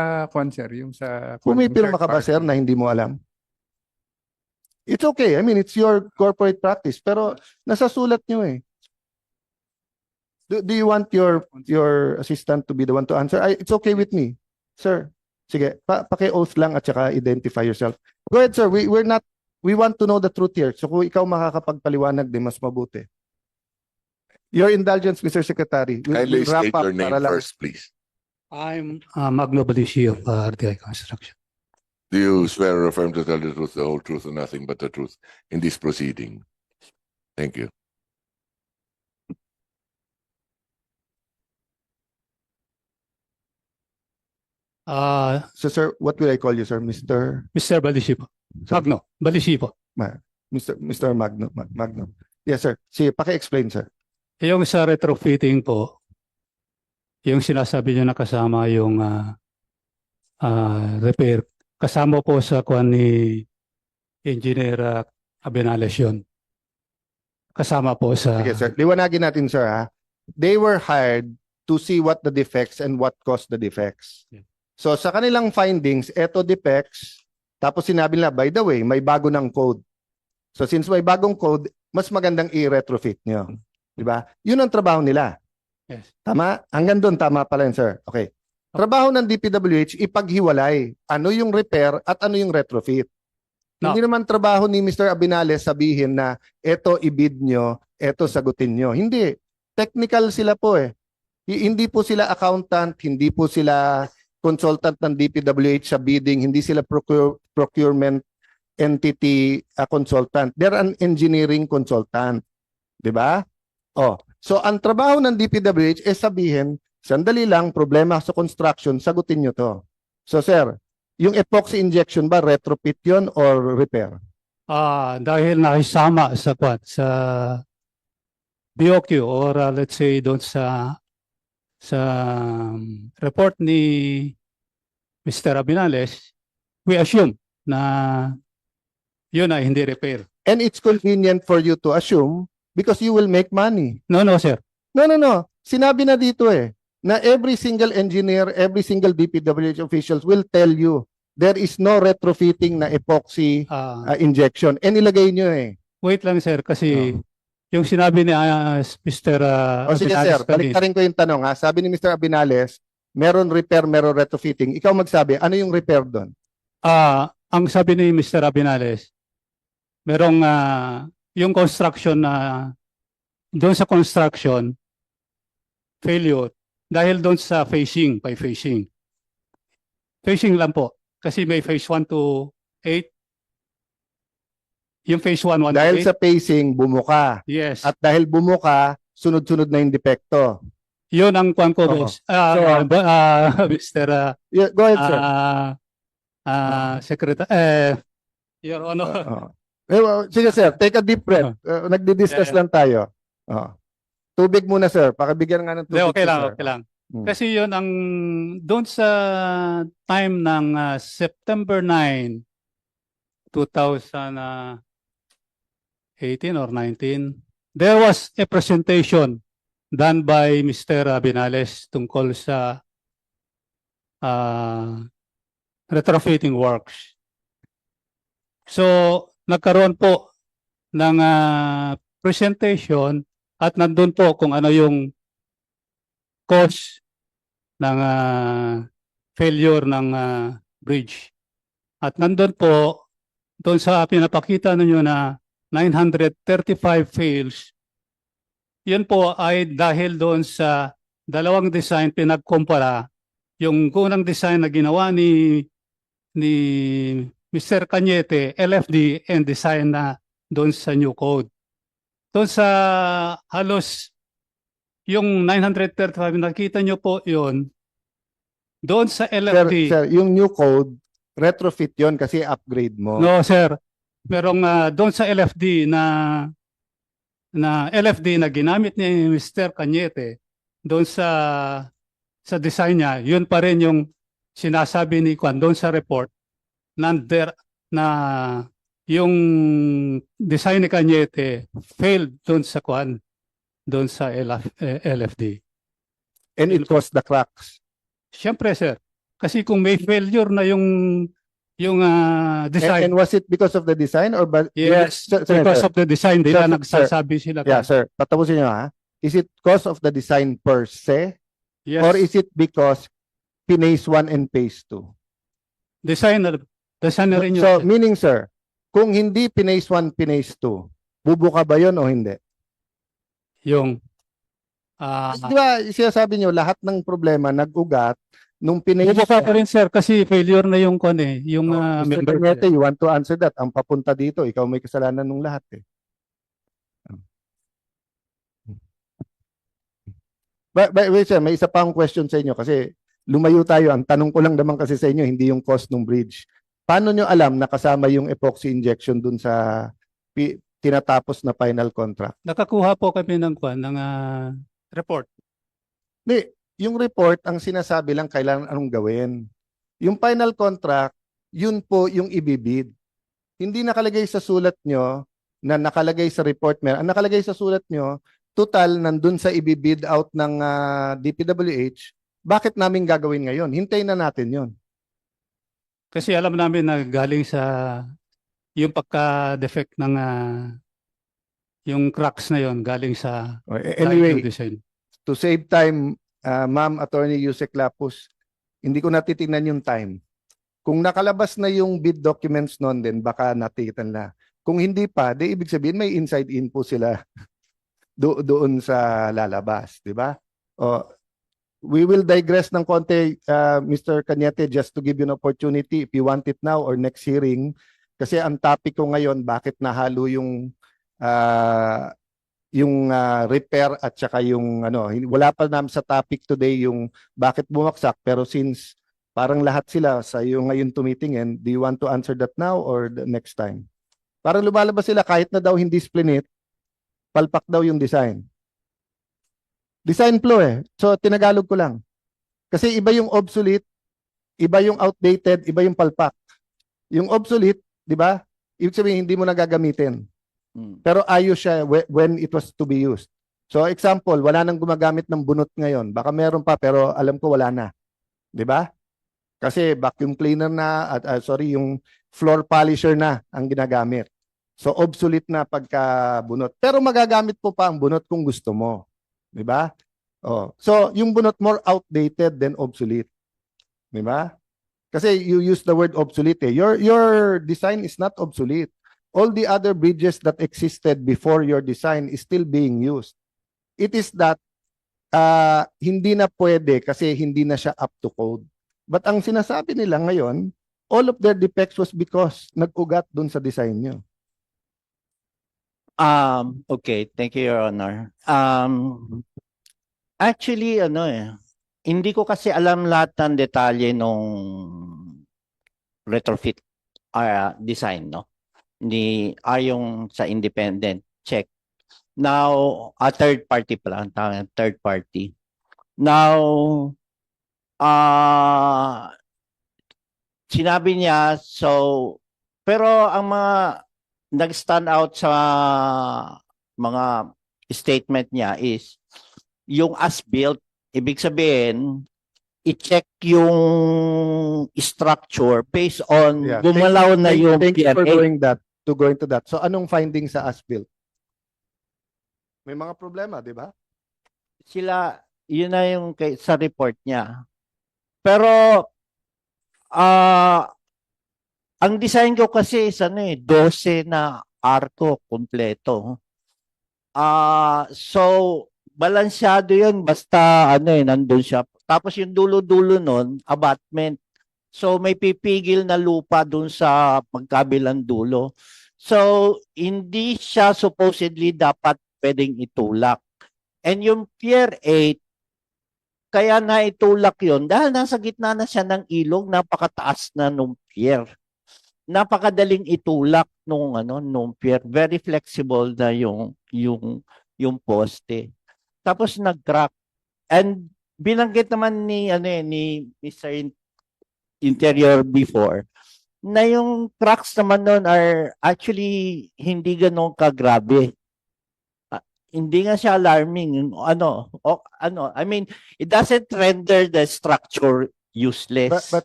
Ah, kwan sir, yung sa... Pumipirma ka ba, sir, na hindi mo alam? It's okay. I mean, it's your corporate practice. Pero nasa sulat nyo eh. Do, do you want your your assistant to be the one to answer? I, it's okay with me. Sir, sige, pa, paki-oath lang at saka identify yourself. Go ahead, sir. We, we're not, we want to know the truth here. So kung ikaw makakapagpaliwanag, di mas mabuti. Your indulgence, Mr. Secretary. We'll, Kindly we'll wrap state up your name first, please. I'm uh, Magno Balici of uh, RTI Construction. Do you swear or affirm to tell the truth, the whole truth, and nothing but the truth in this proceeding? Thank you. Uh, So sir, what will I call you, sir? Mr. Mr. Balici po. Magno, Balici po. Mr. Mr. Magno, Mag- Magno. Yes, sir. Sige, paki-explain, sir. Yung sa retrofitting po, yung sinasabi niyo na kasama yung ah, ah, repair, kasama po sa kwan ni Engineer ah, Abenales yun. Kasama po sa... Sige, sir. Liwanagin natin, sir, ha? They were hired to see what the defects and what caused the defects. Yeah. So, sa kanilang findings, eto defects, tapos sinabi nila, by the way, may bago ng code. So, since may bagong code, mas magandang i-retrofit nyo. Di ba? Yun ang trabaho nila. Yes. Tama? Hanggang doon, tama pala yun, sir. Okay. Trabaho ng DPWH, ipaghiwalay ano yung repair at ano yung retrofit. No. Hindi naman trabaho ni Mr. Abinales sabihin na eto ibid nyo, eto sagutin nyo. Hindi. Technical sila po eh. Hi- Hindi po sila accountant, hindi po sila consultant ng DPWH sa bidding, hindi sila procure- procurement entity uh, consultant. They're an engineering consultant. 'Di ba? Oh, so ang trabaho ng DPWH is sabihin, sandali lang, problema sa construction, sagutin nyo to. So sir, yung epoxy injection ba, retrofit yon or repair? Ah, dahil nakisama sa kwan, sa BOQ or ah, let's say doon sa sa um, report ni Mr. Abinales, we assume na yun ay hindi repair. And it's convenient for you to assume because you will make money. No, no, sir. No, no, no. Sinabi na dito eh, na every single engineer, every single DPWH officials will tell you there is no retrofitting na epoxy Ah, uh, injection. And ilagay nyo eh. wait lang, sir, kasi yung sinabi ni ah, Mr. ah, O sige Abinales sir, kanina- baliktarin ko yung tanong ha. Sabi ni Mr. Abinales, meron repair, meron retrofitting. Ikaw magsabi, ano yung repair doon? Ah, ang sabi ni Mr. Abinales, merong ah, yung construction na doon sa construction failure dahil doon sa facing, by facing. Facing lang po. Kasi may phase 1 to 8. Yung phase 1, 1 Dahil to 8. sa pacing, bumuka. yes. At dahil bumuka, sunod-sunod na yung depekto. yun ang kwan ko, Oo. boss. Ah, So, ah, ba- ah, Mr. ah, Yeah, go ahead, sir. ah, ah, Secretary, eh, Your Honor. Oo. Eh, well, sige sir, take a deep breath. Uh, nagdi-discuss Yeah. lang tayo. Oo. Tubig muna sir, pakibigyan nga ng tubig. okay si lang, sir. okay lang. Hmm. Kasi yun ang doon sa time ng ah, September 9, 2018 or 19, there was a presentation done by Mr. Binales tungkol sa ah, retrofitting works. So, nagkaroon po ng ah, presentation at nandun po kung ano yung cause ng ah, failure ng ah, bridge. At nandun po, doon sa pinapakita ninyo na 935 fails, yun po ay dahil doon sa dalawang design pinagkumpara yung unang design na ginawa ni ni Mr. Cañete, LFD, and design na doon sa new code. Doon sa halos yung 935, nakita nyo po yun, doon sa Sir, LFD. sir, yung new code, retrofit yon kasi upgrade mo. No, sir. Merong ah, doon sa LFD na na LFD na ginamit ni Mr. Cañete doon sa sa design niya, yun pa rin yung sinasabi ni Kwan doon sa report na there, na yung design ni Cañete failed doon sa Kwan doon sa LF, eh, LFD. And it caused the cracks. Siyempre, sir. Kasi kung may failure na yung yung And, design. and was it because of the design or but yes, Sir- sir, because sir. of the design nila Sir, nagsasabi sila. Yeah, sir. Patapusin niyo ha. Is it cause of the design per se Yes. or is it because Pinace 1 and Phase 2? design na rin yun. So, meaning sir, kung hindi Pinace 1, Pinace 2, bubuka ba yun o hindi? yung ah Di ba, sinasabi niyo, lahat ng problema nag-ugat nung Pinace Bubuka pa rin sir kasi failure na yung kon eh, yung Oh, ah, Mr. member. Cañete, you want to answer that? Ang papunta dito, ikaw may kasalanan nung lahat eh. But, but wait sir, may isa pang question sa inyo kasi lumayo tayo. Ang tanong ko lang naman kasi sa inyo, hindi yung cost ng bridge. Paano nyo alam na kasama yung epoxy injection dun sa tinatapos na final contract? Nakakuha po kami ng kwan ng ah, report. Hindi, yung report, ang sinasabi lang kailangan anong gawin. Yung final contract, yun po yung ibibid. Hindi nakalagay sa sulat nyo na nakalagay sa report. Mer ang nakalagay sa sulat nyo, total nandun sa ibibid out ng ah, DPWH, bakit namin gagawin ngayon? Hintayin na natin yun. Kasi alam namin na galing sa yung pagka-defect ng ah, yung cracks na yon galing sa O, eh, Anyway, design. to save time, uh, Ma'am Attorney Yusek Lapus, hindi ko natitingnan yung time. Kung nakalabas na yung bid documents noon din, baka natikitan na. Kung hindi pa, di ibig sabihin may inside info sila do doon sa lalabas, di ba? O, we will digress ng konti, uh, Mr. Cañete, just to give you an opportunity if you want it now or next hearing. Kasi ang topic ko ngayon, bakit nahalo yung ah, yung ah, repair at saka yung ano, wala pa naman sa topic today yung bakit bumagsak pero since parang lahat sila sa yung ngayon tumitingin, do you want to answer that now or the next time? Parang lumalabas sila kahit na daw hindi splinit, palpak daw yung design. Design flow eh. So tinagalog ko lang. Kasi iba yung obsolete, iba yung outdated, iba yung palpak. Yung obsolete, di ba? Ibig sabihin hindi mo na gagamitin. Mm. Pero ayos siya whe- when it was to be used. So example, wala nang gumagamit ng bunot ngayon. Baka meron pa pero alam ko wala na. 'Di ba? Kasi vacuum cleaner na at ah, sorry, yung floor polisher na ang ginagamit. So obsolete na pagka bunot. Pero magagamit po pa ang bunot kung gusto mo. 'Di ba? Oh, so yung bunot more outdated than obsolete. 'Di ba? Kasi you use the word obsolete. Eh. Your your design is not obsolete all the other bridges that existed before your design is still being used. It is that uh, hindi na pwede kasi hindi na siya up to code. But ang sinasabi nila ngayon, all of their defects was because nag-ugat dun sa design nyo. Um, okay, thank you, Your Honor. Um, actually, ano eh, hindi ko kasi alam lahat ng detalye nung retrofit ah, design, no? Ni ayong sa independent check. Now, a third party pala, third party. Now, ah, sinabi niya, so, pero ang mga nag-stand out sa mga statement niya is yung as-built, ibig sabihin, i-check yung structure based on Yeah. gumalaw na Thank- yung thank you for going that to go into that. So anong findings sa as-built? May mga problema, di ba? Sila, yun na yung kay, sa report niya. Pero, ah, ang design ko kasi is ano eh, 12 na arko kompleto. Ah, so balansyado 'yun basta ano eh nandun siya. Tapos yung dulo-dulo nun, abutment. So may pipigil na lupa dun sa magkabilang dulo. So hindi siya supposedly dapat pwedeng itulak. And yung Pier 8 kaya na itulak yon dahil nasa gitna na siya ng ilog, napakataas na nung pier napakadaling itulak nung ano nung pier very flexible na yung yung yung poste tapos nag-crack and binanggit naman ni ano eh, ni Mr. In- Interior before na yung cracks naman noon are actually hindi ganun kagrabe Ah, hindi nga siya alarming ano o, ano I mean it doesn't render the structure useless. But, but